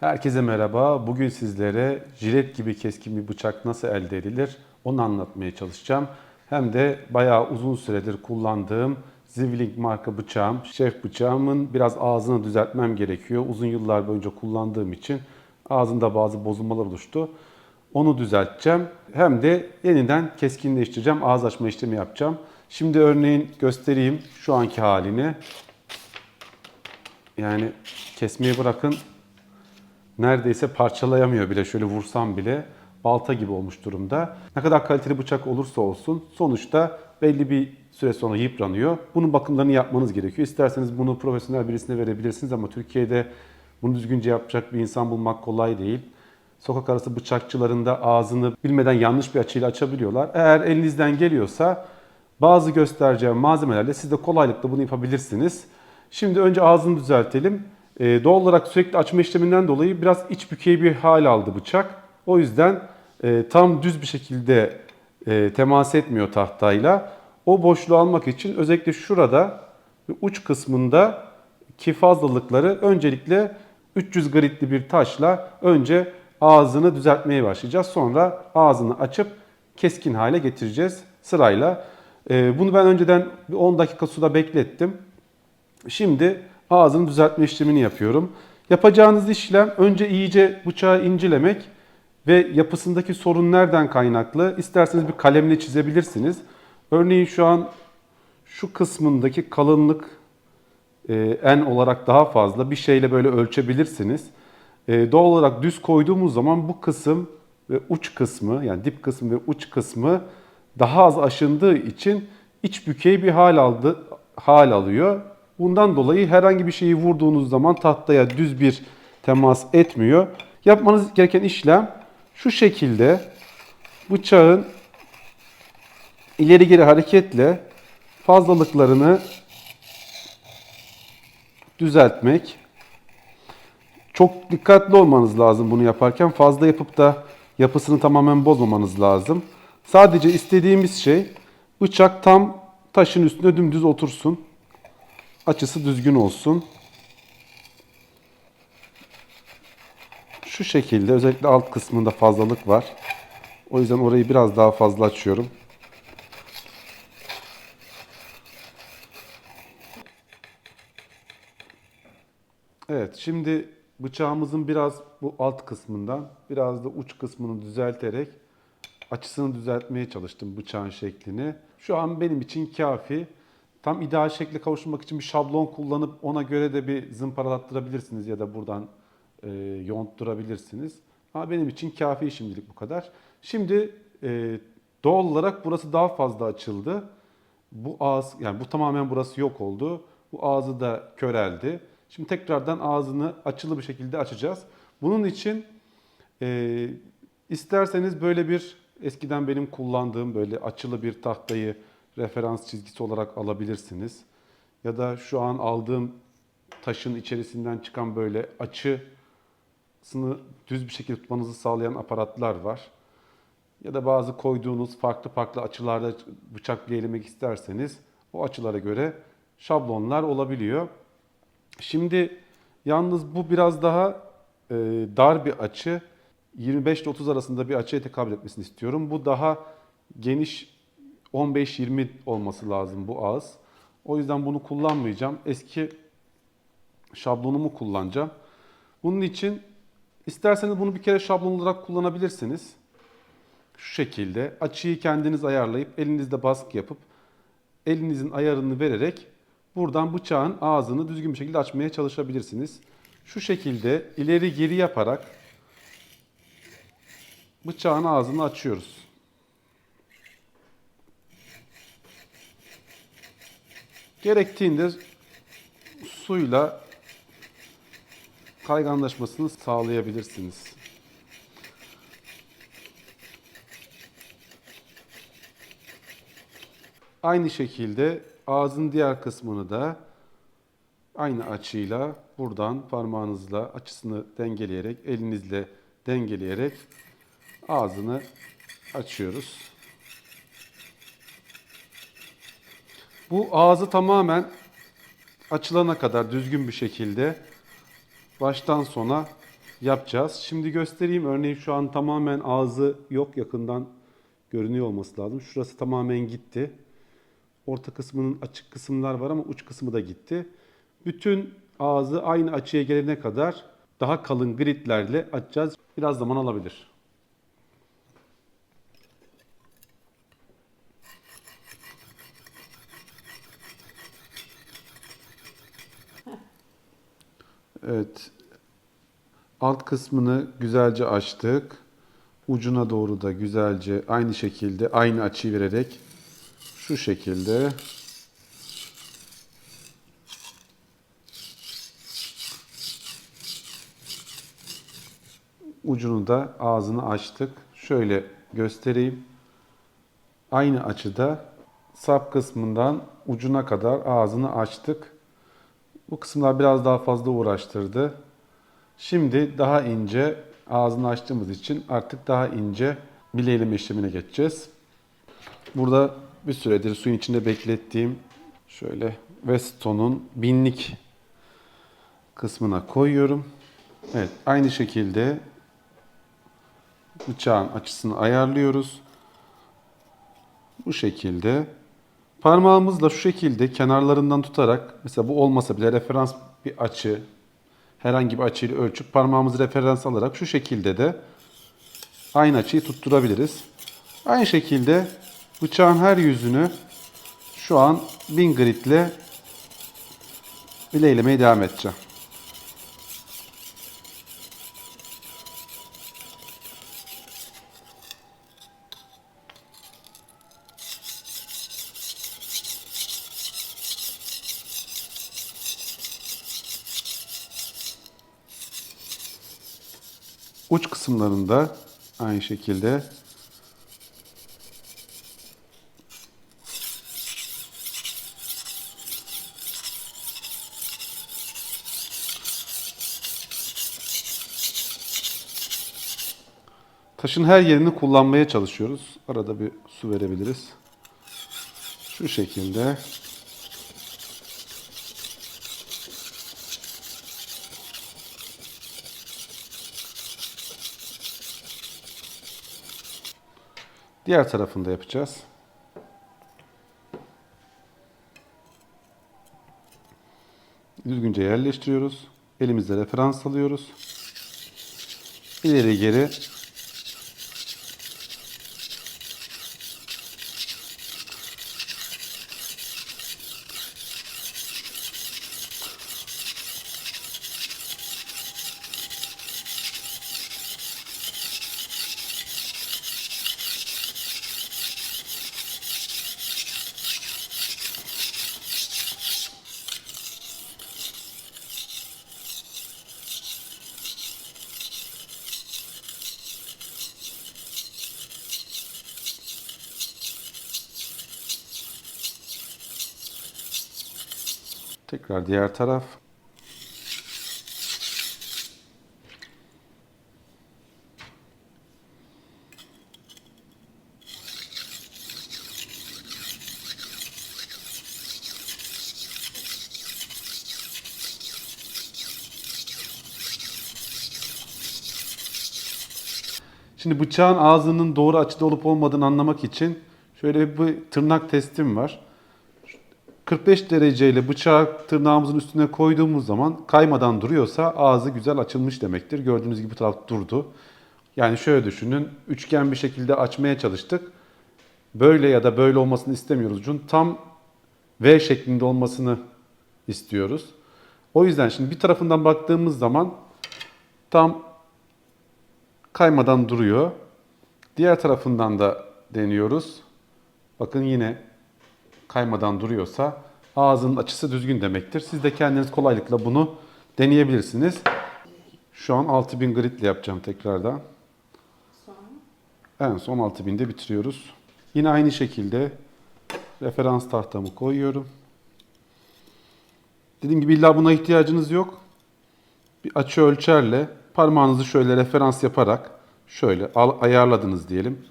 Herkese merhaba. Bugün sizlere jilet gibi keskin bir bıçak nasıl elde edilir onu anlatmaya çalışacağım. Hem de bayağı uzun süredir kullandığım Zivling marka bıçağım, şef bıçağımın biraz ağzını düzeltmem gerekiyor. Uzun yıllar boyunca kullandığım için ağzında bazı bozulmalar oluştu. Onu düzelteceğim. Hem de yeniden keskinleştireceğim. Ağız açma işlemi yapacağım. Şimdi örneğin göstereyim şu anki halini. Yani kesmeyi bırakın neredeyse parçalayamıyor bile şöyle vursam bile balta gibi olmuş durumda. Ne kadar kaliteli bıçak olursa olsun sonuçta belli bir süre sonra yıpranıyor. Bunun bakımlarını yapmanız gerekiyor. İsterseniz bunu profesyonel birisine verebilirsiniz ama Türkiye'de bunu düzgünce yapacak bir insan bulmak kolay değil. Sokak arası bıçakçılarında ağzını bilmeden yanlış bir açıyla açabiliyorlar. Eğer elinizden geliyorsa bazı göstereceğim malzemelerle siz de kolaylıkla bunu yapabilirsiniz. Şimdi önce ağzını düzeltelim. Ee, doğal olarak sürekli açma işleminden dolayı biraz iç bükey bir hal aldı bıçak. O yüzden e, tam düz bir şekilde e, temas etmiyor tahtayla. O boşluğu almak için özellikle şurada uç kısmında ki fazlalıkları öncelikle 300 gritli bir taşla önce ağzını düzeltmeye başlayacağız. Sonra ağzını açıp keskin hale getireceğiz sırayla. Ee, bunu ben önceden bir 10 dakika suda beklettim. Şimdi ağzını düzeltme işlemini yapıyorum. Yapacağınız işlem önce iyice bıçağı incelemek ve yapısındaki sorun nereden kaynaklı isterseniz bir kalemle çizebilirsiniz. Örneğin şu an şu kısmındaki kalınlık e, en olarak daha fazla bir şeyle böyle ölçebilirsiniz. E, doğal olarak düz koyduğumuz zaman bu kısım ve uç kısmı yani dip kısmı ve uç kısmı daha az aşındığı için iç bükey bir hal aldı hal alıyor. Bundan dolayı herhangi bir şeyi vurduğunuz zaman tahtaya düz bir temas etmiyor. Yapmanız gereken işlem şu şekilde bıçağın ileri geri hareketle fazlalıklarını düzeltmek. Çok dikkatli olmanız lazım bunu yaparken. Fazla yapıp da yapısını tamamen bozmamanız lazım. Sadece istediğimiz şey bıçak tam taşın üstüne dümdüz otursun. Açısı düzgün olsun. Şu şekilde özellikle alt kısmında fazlalık var. O yüzden orayı biraz daha fazla açıyorum. Evet şimdi bıçağımızın biraz bu alt kısmından biraz da uç kısmını düzelterek açısını düzeltmeye çalıştım bıçağın şeklini. Şu an benim için kafi. Tam ideal şekle kavuşmak için bir şablon kullanıp ona göre de bir zımparalattırabilirsiniz ya da buradan e, yontturabilirsiniz. Ama benim için kafi şimdilik bu kadar. Şimdi e, doğal olarak burası daha fazla açıldı. Bu ağız yani bu tamamen burası yok oldu. Bu ağzı da köreldi. Şimdi tekrardan ağzını açılı bir şekilde açacağız. Bunun için e, isterseniz böyle bir eskiden benim kullandığım böyle açılı bir tahtayı referans çizgisi olarak alabilirsiniz. Ya da şu an aldığım taşın içerisinden çıkan böyle açısını düz bir şekilde tutmanızı sağlayan aparatlar var. Ya da bazı koyduğunuz farklı farklı açılarda bıçak bileyemek isterseniz o açılara göre şablonlar olabiliyor. Şimdi yalnız bu biraz daha e, dar bir açı. 25 ile 30 arasında bir açıya tekabül etmesini istiyorum. Bu daha geniş 15-20 olması lazım bu ağız. O yüzden bunu kullanmayacağım. Eski şablonumu kullanacağım. Bunun için isterseniz bunu bir kere şablon olarak kullanabilirsiniz. Şu şekilde açıyı kendiniz ayarlayıp elinizde baskı yapıp elinizin ayarını vererek buradan bıçağın ağzını düzgün bir şekilde açmaya çalışabilirsiniz. Şu şekilde ileri geri yaparak bıçağın ağzını açıyoruz. Gerektiğinde suyla kayganlaşmasını sağlayabilirsiniz. Aynı şekilde ağzın diğer kısmını da aynı açıyla buradan parmağınızla açısını dengeleyerek, elinizle dengeleyerek ağzını açıyoruz. Bu ağzı tamamen açılana kadar düzgün bir şekilde baştan sona yapacağız. Şimdi göstereyim. Örneğin şu an tamamen ağzı yok. Yakından görünüyor olması lazım. Şurası tamamen gitti. Orta kısmının açık kısımlar var ama uç kısmı da gitti. Bütün ağzı aynı açıya gelene kadar daha kalın gritlerle açacağız. Biraz zaman alabilir. Evet. Alt kısmını güzelce açtık. Ucuna doğru da güzelce aynı şekilde aynı açıyı vererek şu şekilde ucunu da ağzını açtık. Şöyle göstereyim. Aynı açıda sap kısmından ucuna kadar ağzını açtık. Bu kısımlar biraz daha fazla uğraştırdı. Şimdi daha ince ağzını açtığımız için artık daha ince bileyleme işlemine geçeceğiz. Burada bir süredir suyun içinde beklettiğim şöyle Weston'un binlik kısmına koyuyorum. Evet aynı şekilde bıçağın açısını ayarlıyoruz. Bu şekilde parmağımızla şu şekilde kenarlarından tutarak mesela bu olmasa bile referans bir açı herhangi bir açıyla ölçüp parmağımızı referans alarak şu şekilde de aynı açıyı tutturabiliriz. Aynı şekilde bıçağın her yüzünü şu an 1000 grit ile bileylemeye devam edeceğim. Uç kısımlarında aynı şekilde Taşın her yerini kullanmaya çalışıyoruz. Arada bir su verebiliriz. Şu şekilde. Diğer tarafını da yapacağız. Düzgünce yerleştiriyoruz. Elimizde referans alıyoruz. İleri geri Tekrar diğer taraf. Şimdi bıçağın ağzının doğru açıda olup olmadığını anlamak için şöyle bir tırnak testim var. 45 dereceyle bıçağı tırnağımızın üstüne koyduğumuz zaman kaymadan duruyorsa ağzı güzel açılmış demektir. Gördüğünüz gibi bu taraf durdu. Yani şöyle düşünün. Üçgen bir şekilde açmaya çalıştık. Böyle ya da böyle olmasını istemiyoruz ucun. Tam V şeklinde olmasını istiyoruz. O yüzden şimdi bir tarafından baktığımız zaman tam kaymadan duruyor. Diğer tarafından da deniyoruz. Bakın yine kaymadan duruyorsa ağzının açısı düzgün demektir. Siz de kendiniz kolaylıkla bunu deneyebilirsiniz. Şu an 6000 grit ile yapacağım tekrardan. En son 6000'de bitiriyoruz. Yine aynı şekilde referans tahtamı koyuyorum. Dediğim gibi illa buna ihtiyacınız yok. Bir açı ölçerle parmağınızı şöyle referans yaparak şöyle ayarladınız diyelim.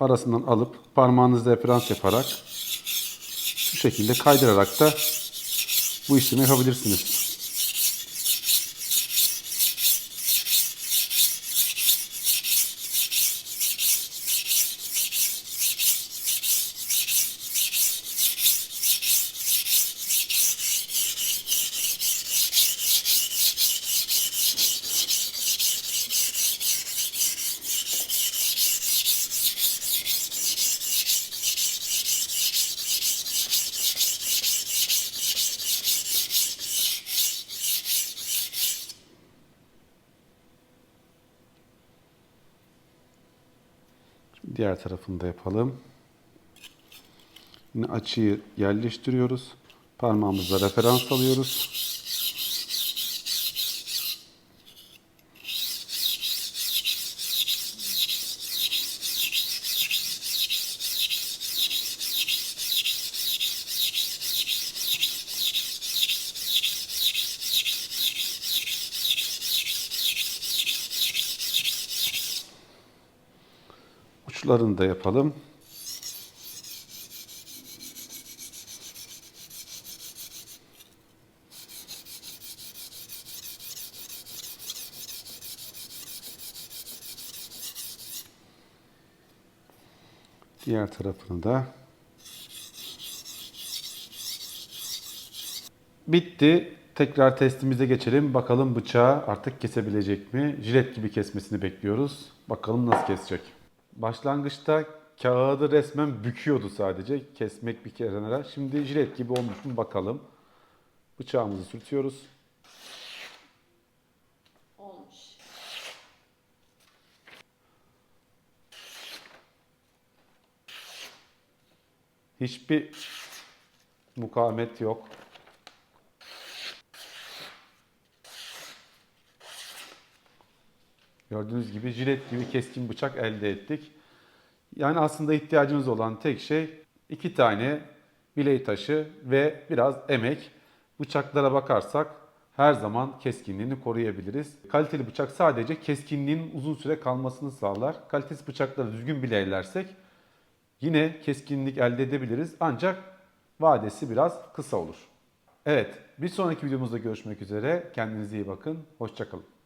Arasından alıp parmağınızı referans yaparak şu şekilde kaydırarak da bu işlemi yapabilirsiniz. Diğer tarafını da yapalım. Yine açıyı yerleştiriyoruz. Parmağımızla referans alıyoruz. Uçlarını da yapalım. Diğer tarafını da. Bitti. Tekrar testimize geçelim. Bakalım bıçağı artık kesebilecek mi? Jilet gibi kesmesini bekliyoruz. Bakalım nasıl kesecek. Başlangıçta kağıdı resmen büküyordu sadece. Kesmek bir kenara. Şimdi jilet gibi olmuş mu bakalım. Bıçağımızı sürtüyoruz. Olmuş. Hiçbir mukavemet yok. Gördüğünüz gibi jilet gibi keskin bıçak elde ettik. Yani aslında ihtiyacımız olan tek şey iki tane biley taşı ve biraz emek. Bıçaklara bakarsak her zaman keskinliğini koruyabiliriz. Kaliteli bıçak sadece keskinliğin uzun süre kalmasını sağlar. Kalitesiz bıçakları düzgün bileylersek yine keskinlik elde edebiliriz ancak vadesi biraz kısa olur. Evet bir sonraki videomuzda görüşmek üzere. Kendinize iyi bakın. Hoşçakalın.